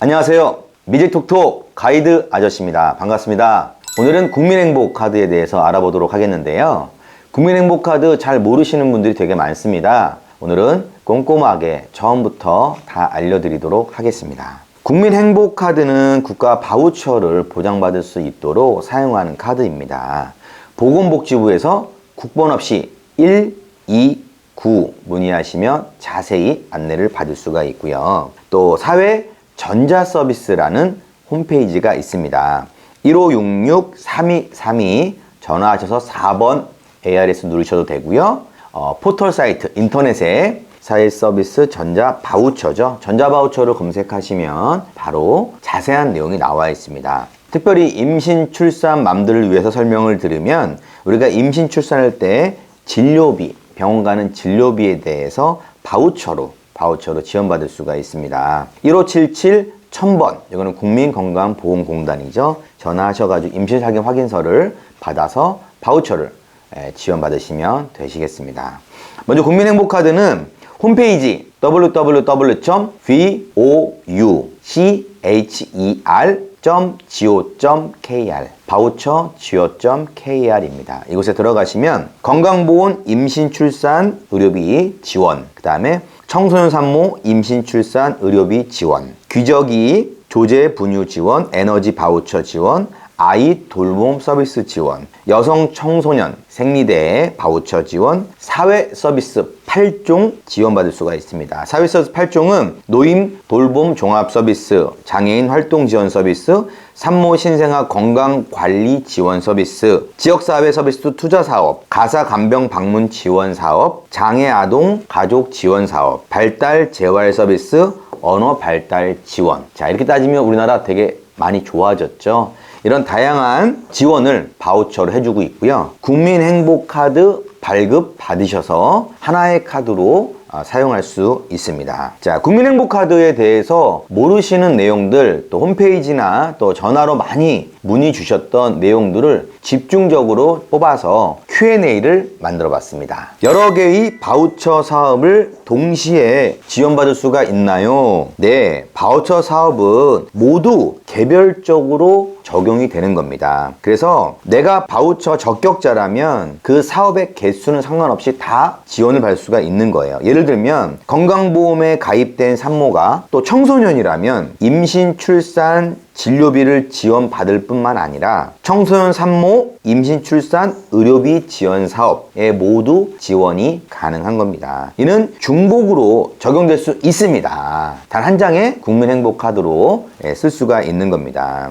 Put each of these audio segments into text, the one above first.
안녕하세요. 미래톡톡 가이드 아저씨입니다. 반갑습니다. 오늘은 국민행복 카드에 대해서 알아보도록 하겠는데요. 국민행복 카드 잘 모르시는 분들이 되게 많습니다. 오늘은 꼼꼼하게 처음부터 다 알려드리도록 하겠습니다. 국민행복 카드는 국가 바우처를 보장받을 수 있도록 사용하는 카드입니다. 보건복지부에서 국번 없이 1, 2, 9 문의하시면 자세히 안내를 받을 수가 있고요. 또 사회 전자 서비스라는 홈페이지가 있습니다. 1566-3232 전화하셔서 4번 ARS 누르셔도 되고요. 어, 포털 사이트 인터넷에 사회 서비스 전자 바우처죠. 전자 바우처를 검색하시면 바로 자세한 내용이 나와 있습니다. 특별히 임신 출산 맘들을 위해서 설명을 들으면 우리가 임신 출산할 때 진료비, 병원 가는 진료비에 대해서 바우처로 바우처로 지원받을 수가 있습니다. 1577 1000번 이거는 국민건강보험공단이죠. 전화하셔가지고 임신사기 확인서를 받아서 바우처를 예, 지원받으시면 되시겠습니다. 먼저 국민행복카드는 홈페이지 www.voucher.go.kr 바우처 go.kr입니다. 이곳에 들어가시면 건강보험 임신 출산 의료비 지원 그 다음에 청소년 산모 임신 출산 의료비 지원 귀저귀 조제 분유 지원 에너지 바우처 지원 아이 돌봄 서비스 지원, 여성 청소년 생리대 바우처 지원, 사회 서비스 8종 지원받을 수가 있습니다. 사회 서비스 8종은 노임 돌봄 종합 서비스, 장애인 활동 지원 서비스, 산모 신생아 건강 관리 지원 서비스, 지역사회 서비스 투자 사업, 가사 간병 방문 지원 사업, 장애 아동 가족 지원 사업, 발달 재활 서비스, 언어 발달 지원. 자, 이렇게 따지면 우리나라 되게 많이 좋아졌죠. 이런 다양한 지원을 바우처로 해주고 있고요. 국민행복카드 발급 받으셔서 하나의 카드로 아, 사용할 수 있습니다. 자, 국민행복카드에 대해서 모르시는 내용들, 또 홈페이지나 또 전화로 많이 문의 주셨던 내용들을 집중적으로 뽑아서 Q&A를 만들어 봤습니다. 여러 개의 바우처 사업을 동시에 지원받을 수가 있나요? 네, 바우처 사업은 모두 개별적으로 적용이 되는 겁니다. 그래서 내가 바우처 적격자라면 그 사업의 개수는 상관없이 다 지원을 받을 수가 있는 거예요. 예를 들면 건강보험에 가입된 산모가 또 청소년이라면 임신, 출산, 진료비를 지원받을 뿐만 아니라 청소년 산모 임신 출산 의료비 지원 사업에 모두 지원이 가능한 겁니다. 이는 중복으로 적용될 수 있습니다. 단 한 장의 국민행복카드로 예, 쓸 수가 있는 겁니다.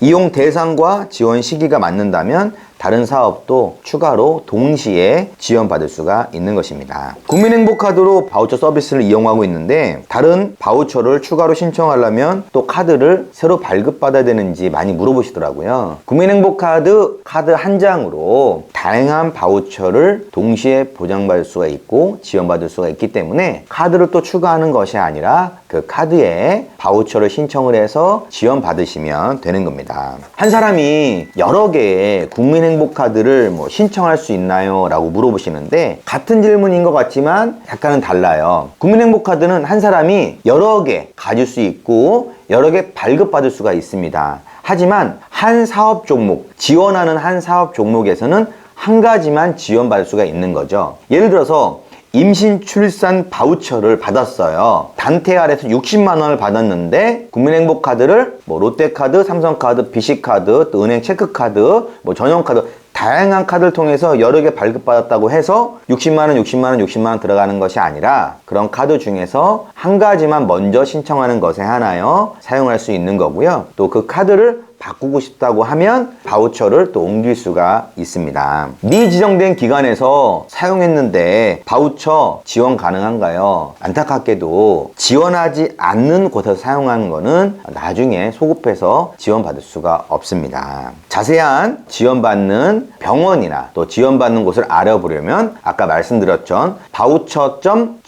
이용 대상과 지원 시기가 맞는다면 다른 사업도 추가로 동시에 지원받을 수가 있는 것입니다. 국민행복카드로 바우처 서비스를 이용하고 있는데 다른 바우처를 추가로 신청하려면 또 카드를 새로 발급받아야 되는지 많이 물어보시더라고요. 국민행복카드 카드 한 장으로 다양한 바우처를 동시에 보장받을 수가 있고 지원받을 수가 있기 때문에 카드를 또 추가하는 것이 아니라 그 카드에 바우처를 신청을 해서 지원 받으시면 되는 겁니다. 한 사람이 여러 개의 국민행복카드를 뭐 신청할 수 있나요? 라고 물어보시는데 같은 질문인 것 같지만 약간은 달라요. 국민행복카드는 한 사람이 여러 개 가질 수 있고 여러 개 발급받을 수가 있습니다. 하지만 한 사업 종목, 지원하는 한 사업 종목에서는 한 가지만 지원받을 수가 있는 거죠. 예를 들어서 임신 출산 바우처를 받았어요. 단태 아래서 60만 원을 받았는데 국민행복 카드를 뭐 롯데카드, 삼성카드, BC카드, 또 은행 체크카드, 뭐 전용카드 다양한 카드를 통해서 여러 개 발급받았다고 해서 60만 원, 60만 원, 60만 원 들어가는 것이 아니라 그런 카드 중에서 한 가지만 먼저 신청하는 것에 하나요 사용할 수 있는 거고요. 또 그 카드를 바꾸고 싶다고 하면 바우처를 또 옮길 수가 있습니다. 미 지정된 기관에서 사용했는데 바우처 지원 가능한가요? 안타깝게도 지원하지 않는 곳에서 사용하는 거는 나중에 소급해서 지원받을 수가 없습니다. 자세한 지원받는 병원이나 또 지원받는 곳을 알아보려면 아까 말씀드렸던 바우처.go.kr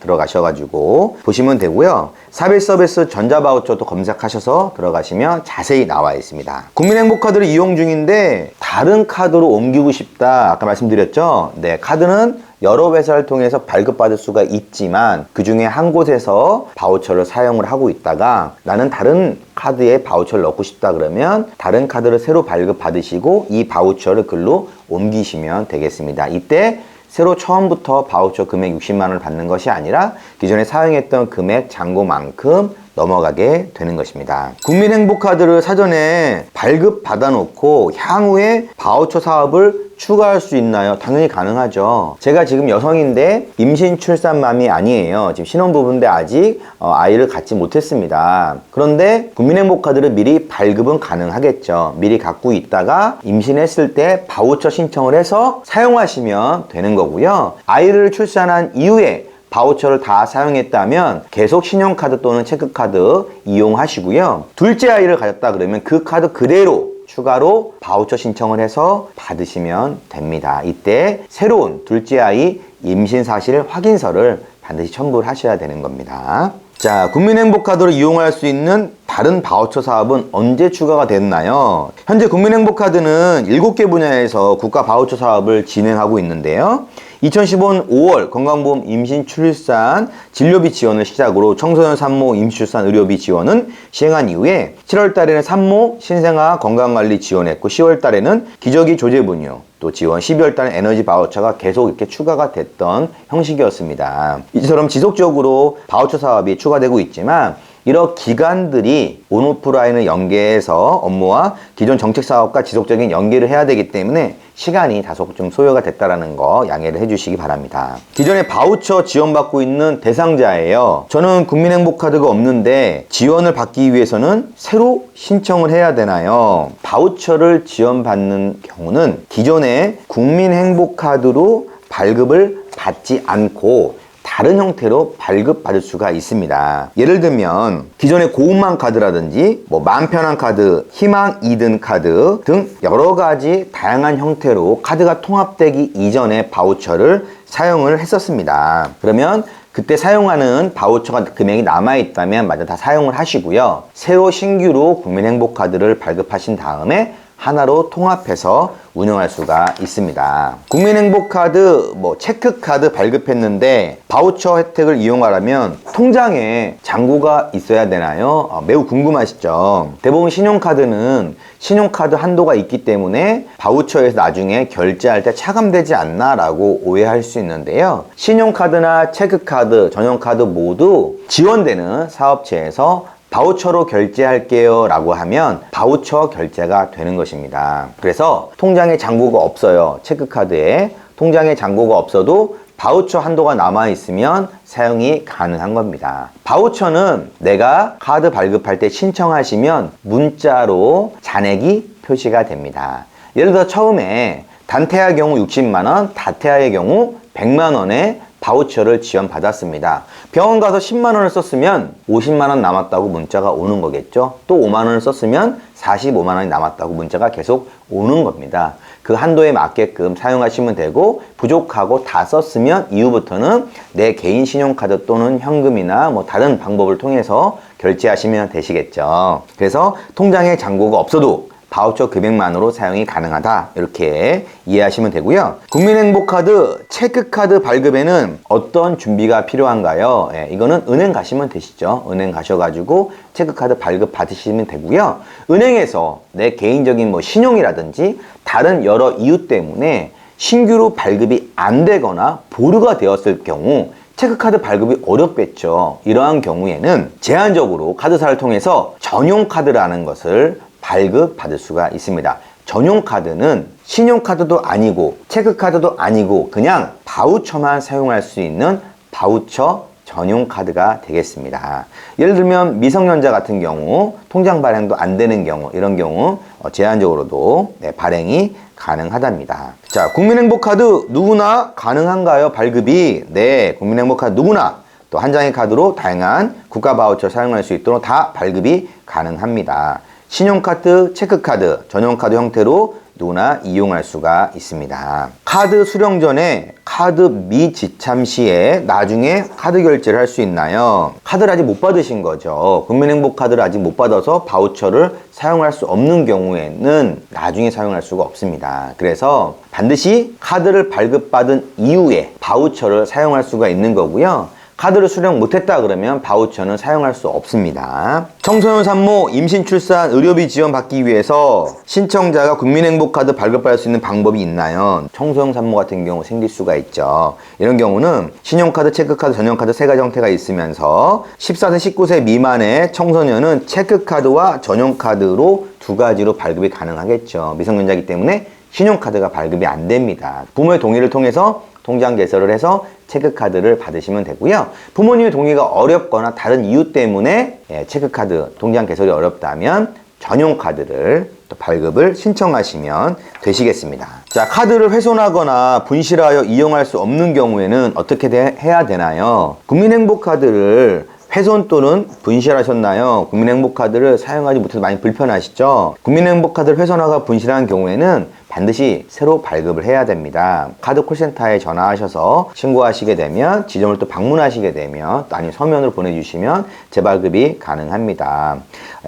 들어가셔가지고 보시면 되고요. 사빌 서비스 전자바우처도 검색하셔서 들어가시면 자세히 나와 있습니다. 국민행복카드를 이용 중인데 다른 카드로 옮기고 싶다. 아까 말씀드렸죠? 네, 카드는 여러 회사를 통해서 발급받을 수가 있지만 그 중에 한 곳에서 바우처를 사용을 하고 있다가 나는 다른 카드에 바우처를 넣고 싶다 그러면 다른 카드를 새로 발급받으시고 이 바우처를 글로 옮기시면 되겠습니다. 이때 새로 처음부터 바우처 금액 60만 원을 받는 것이 아니라 기존에 사용했던 금액 잔고만큼 넘어가게 되는 것입니다. 국민행복카드를 사전에 발급 받아놓고 향후에 바우처 사업을 추가할 수 있나요? 당연히 가능하죠. 제가 지금 여성인데 임신 출산맘이 아니에요. 지금 신혼부부인데 아직 어, 아이를 갖지 못했습니다. 그런데 국민행복카드를 미리 발급은 가능하겠죠. 미리 갖고 있다가 임신했을 때 바우처 신청을 해서 사용하시면 되는 거고요. 아이를 출산한 이후에 바우처를 다 사용했다면 계속 신용카드 또는 체크카드 이용하시고요. 둘째 아이를 가졌다 그러면 그 카드 그대로 추가로 바우처 신청을 해서 받으시면 됩니다. 이때 새로운 둘째 아이 임신 사실 확인서를 반드시 첨부를 하셔야 되는 겁니다. 자, 국민행복카드로 이용할 수 있는 다른 바우처 사업은 언제 추가가 됐나요? 현재 국민행복카드는 7개 분야에서 국가 바우처 사업을 진행하고 있는데요. 2015년 5월 건강보험 임신 출산 진료비 지원을 시작으로 청소년 산모 임출산 의료비 지원은 시행한 이후에 7월 달에는 산모 신생아 건강관리 지원했고 10월 달에는 기저귀 조제분유 또 지원 12월 달에 에너지 바우처가 계속 이렇게 추가가 됐던 형식이었습니다. 이처럼 지속적으로 바우처 사업이 추가되고 있지만 이런 기관들이 온오프라인을 연계해서 업무와 기존 정책 사업과 지속적인 연계를 해야 되기 때문에 시간이 다소 좀 소요가 됐다라는 거 양해를 해주시기 바랍니다. 기존에 바우처 지원받고 있는 대상자예요. 저는 국민행복카드가 없는데 지원을 받기 위해서는 새로 신청을 해야 되나요? 바우처를 지원받는 경우는 기존에 국민행복카드로 발급을 받지 않고 다른 형태로 발급받을 수가 있습니다. 예를 들면 기존의 고운만 카드라든지 뭐 마음 편한 카드, 희망 2등 카드 등 여러 가지 다양한 형태로 카드가 통합되기 이전에 바우처를 사용을 했었습니다. 그러면 그때 사용하는 바우처가 금액이 남아있다면 마저 다 사용을 하시고요. 새로 신규로 국민행복카드를 발급하신 다음에 하나로 통합해서 운영할 수가 있습니다. 국민행복카드, 뭐 체크카드 발급했는데 바우처 혜택을 이용하려면 통장에 잔고가 있어야 되나요? 어, 매우 궁금하시죠? 대부분 신용카드는 신용카드 한도가 있기 때문에 바우처에서 나중에 결제할 때 차감되지 않나라고 오해할 수 있는데요. 신용카드나 체크카드, 전용카드 모두 지원되는 사업체에서 바우처로 결제할게요 라고 하면 바우처 결제가 되는 것입니다. 그래서 통장에 잔고가 없어요. 체크카드에. 통장에 잔고가 없어도 바우처 한도가 남아 있으면 사용이 가능한 겁니다. 바우처는 내가 카드 발급할 때 신청하시면 문자로 잔액이 표시가 됩니다. 예를 들어 처음에 단태아 경우 60만 원, 다태아의 경우 100만 원의 바우처를 지원받았습니다. 병원 가서 10만 원을 썼으면 50만 원 남았다고 문자가 오는 거겠죠. 또 5만 원을 썼으면 45만 원이 남았다고 문자가 계속 오는 겁니다. 그 한도에 맞게끔 사용하시면 되고 부족하고 다 썼으면 이후부터는 내 개인 신용카드 또는 현금이나 뭐 다른 방법을 통해서 결제하시면 되시겠죠. 그래서 통장에 잔고가 없어도 바우처 금액만으로 사용이 가능하다. 이렇게 이해하시면 되고요. 국민행복카드 체크카드 발급에는 어떤 준비가 필요한가요? 예, 이거는 은행 가시면 되시죠. 은행 가셔가지고 체크카드 발급 받으시면 되고요. 은행에서 내 개인적인 뭐 신용이라든지 다른 여러 이유 때문에 신규로 발급이 안 되거나 보류가 되었을 경우 체크카드 발급이 어렵겠죠. 이러한 경우에는 제한적으로 카드사를 통해서 전용카드라는 것을 발급받을 수가 있습니다. 전용카드는 신용카드도 아니고 체크카드도 아니고 그냥 바우처만 사용할 수 있는 바우처 전용 카드가 되겠습니다. 예를 들면 미성년자 같은 경우 통장 발행도 안 되는 경우 이런 경우 어, 제한적으로도 네, 발행이 가능하답니다. 자, 국민행복카드 누구나 가능한가요? 발급이? 네, 국민행복카드 누구나 또 한 장의 카드로 다양한 국가 바우처 사용할 수 있도록 다 발급이 가능합니다. 신용카드, 체크카드, 전용카드 형태로 누구나 이용할 수가 있습니다. 카드 수령 전에 카드 미지참 시에 나중에 카드 결제를 할 수 있나요? 카드를 아직 못 받으신 거죠. 국민행복 카드를 아직 못 받아서 바우처를 사용할 수 없는 경우에는 나중에 사용할 수가 없습니다. 그래서 반드시 카드를 발급받은 이후에 바우처를 사용할 수가 있는 거고요. 카드를 수령 못했다 그러면 바우처는 사용할 수 없습니다. 청소년 산모 임신 출산 의료비 지원 받기 위해서 신청자가 국민행복카드 발급받을 수 있는 방법이 있나요? 청소년 산모 같은 경우 생길 수가 있죠. 이런 경우는 신용카드, 체크카드, 전용카드 세 가지 형태가 있으면서 14세, 19세 미만의 청소년은 체크카드와 전용카드로 두 가지로 발급이 가능하겠죠. 미성년자이기 때문에 신용카드가 발급이 안 됩니다. 부모의 동의를 통해서 통장 개설을 해서 체크카드를 받으시면 되고요. 부모님의 동의가 어렵거나 다른 이유 때문에 예, 체크카드 통장 개설이 어렵다면 전용 카드를 또 발급을 신청하시면 되시겠습니다. 자, 카드를 훼손하거나 분실하여 이용할 수 없는 경우에는 어떻게 돼- 해야 되나요? 국민행복카드를 훼손 또는 분실하셨나요? 국민행복카드를 사용하지 못해서 많이 불편하시죠? 국민행복카드를 훼손하거나 분실한 경우에는 반드시 새로 발급을 해야 됩니다. 카드 콜센터에 전화하셔서 신고하시게 되면 지점을 또 방문하시게 되면 또 아니면 서면으로 보내주시면 재발급이 가능합니다.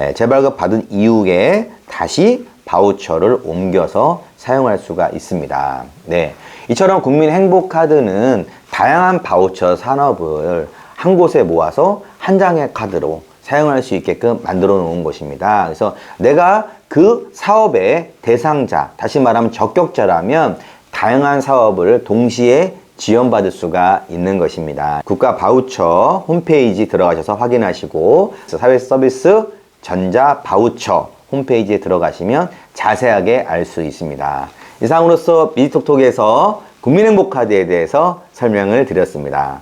예, 재발급 받은 이후에 다시 바우처를 옮겨서 사용할 수가 있습니다. 네. 이처럼 국민 행복카드는 다양한 바우처 산업을 한 곳에 모아서 한 장의 카드로 사용할 수 있게끔 만들어 놓은 것입니다. 그래서 내가 그 사업의 대상자, 다시 말하면 적격자라면 다양한 사업을 동시에 지원받을 수가 있는 것입니다. 국가 바우처 홈페이지 들어가셔서 확인하시고 사회 서비스 전자 바우처 홈페이지에 들어가시면 자세하게 알 수 있습니다. 이상으로서 미지톡톡에서 국민행복카드에 대해서 설명을 드렸습니다.